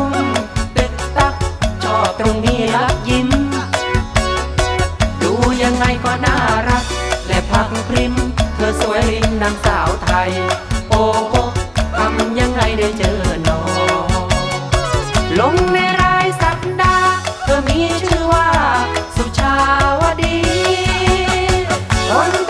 วังไงก็น่ารัก และพักพริม เธอสวยลิงนางสาวไทย โอ้โหทำยังไงได้เจอน้องลงใน